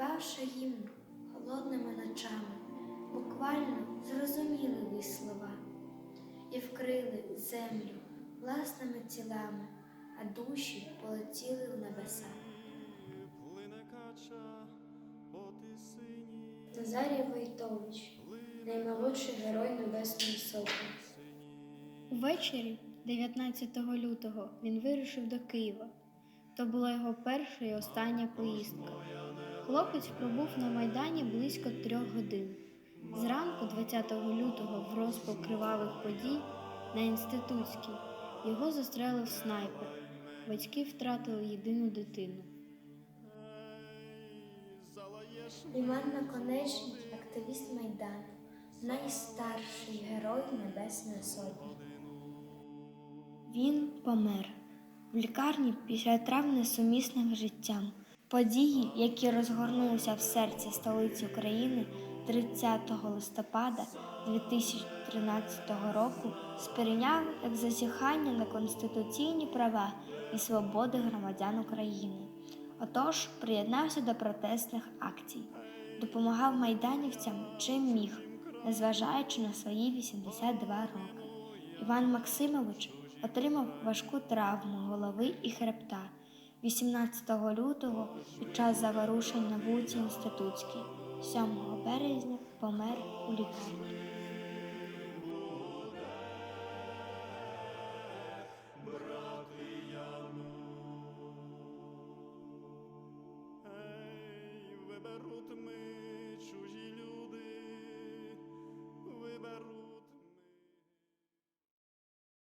співавши гімн холодними ночами, буквально зрозуміли ви слова і вкрили землю власними тілами, а душі полетіли в небеса. Назарій Войтович, наймолодший герой Небесної Сотні. Увечері, 19 лютого, він вирушив до Києва. То була його перша і остання поїздка. Хлопець пробув на Майдані близько трьох годин. Зранку, 20 лютого, в розпал кривавих подій на інститутській його застрелив снайпер. Батьки втратили єдину дитину. Іван Наконечний, активіст Майдану, найстарший герой Небесної Сотні. Він помер в лікарні після травм несумісних життям. Події, які розгорнулися в серці столиці України 30 листопада 2013 року, сприйняли як зазіхання на конституційні права і свободи громадян України. Отож, приєднався до протестних акцій, допомагав майданівцям чим міг, незважаючи на свої 82 роки. Іван Максимович отримав важку травму голови і хребта 18 лютого під час заворушень на вулиці Інститутській. 7 березня помер у лікарні.